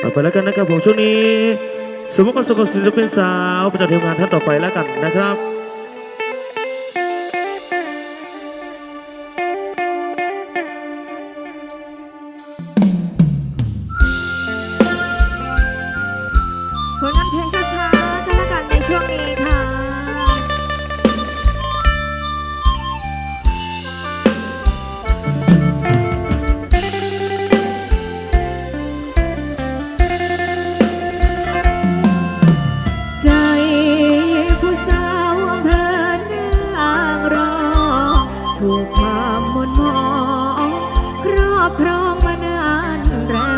เราไปแล้วกันนะครับผมช่วงนี้สมมติก็สมกับศิลปินสาวประจำทีมงานท่านต่อไปแล้วกันนะครับ องมานานแรม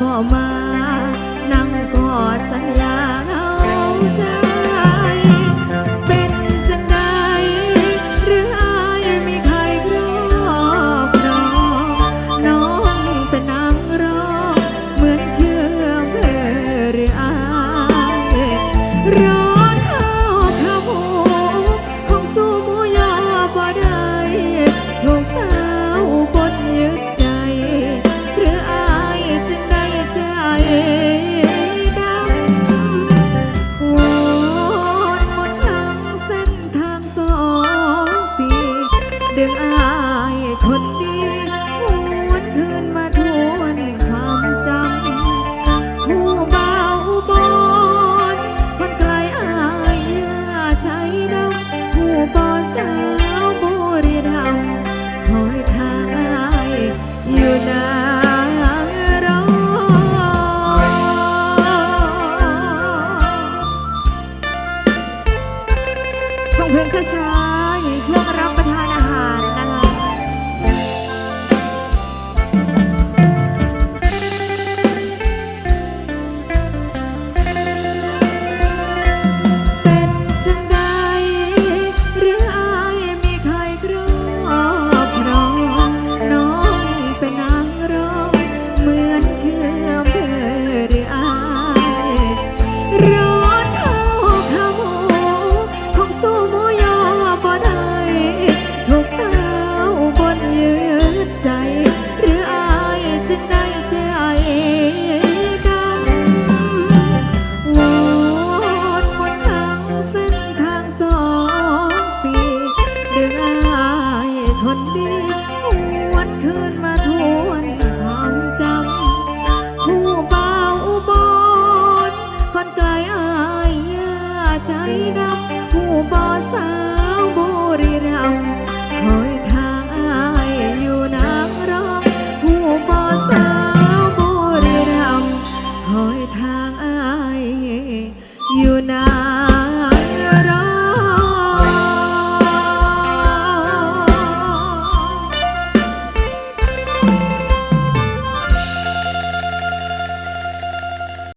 พ่มา นั่งกอดสัญญา อยู่นางรอช่วงเพลงช้าๆอยู่ช่วง วนคืนมาทวนความจำคู่เบาบลคนไกลอายยาใจดำผู้บ่สาวบุรีรัคอยทายอยู่นางรอผู้บ่สาวบุรีรัคอยทายอยู่นาง